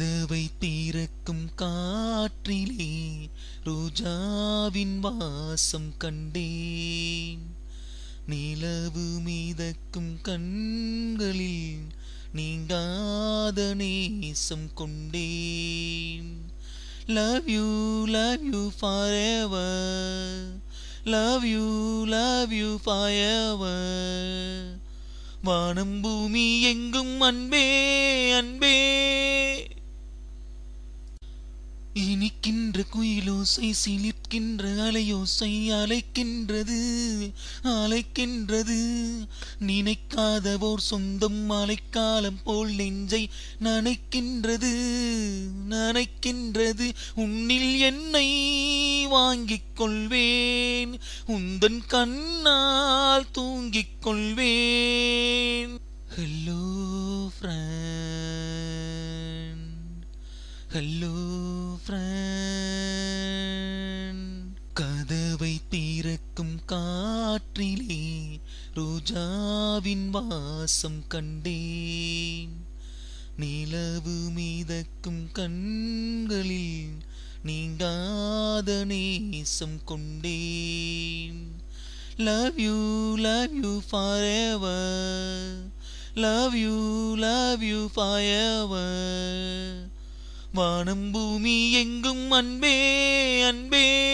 கதவை திறக்கும் காற்றிலே ரோஜாவின் வாசம் கண்டேன். நிலவு மீதக்கும் கண்களில் நீங்காத நேசம் கொண்டேன். Love you love you forever love you love you forever வானம் பூமி எங்கும் அன்பே அன்பே. இனிக்கின்ற குயிலோசை சிலிர்க்கின்ற அலையோசை அலைக்கின்றது அலைக்கின்றது. நினைக்காத ஓர் சொந்தம் மழைக்காலம் போல் நெஞ்சை நனைக்கின்றது நனைக்கின்றது. உன்னில் என்னை வாங்கிக் கொள்வேன் உந்தன் கண்ணால் தூங்கிக் கொள்வேன். ஹலோ. ஹலோ கதவை திறக்கும் காற்றிலே ரோஜாவின் வாசம் கண்டேன். நிலவு மீதக்கும் கண்களில் நீங்காத நேசம் கொண்டேன். Love you love you forever love you love you forever வானம் பூமி எங்கும் அன்பே அன்பே.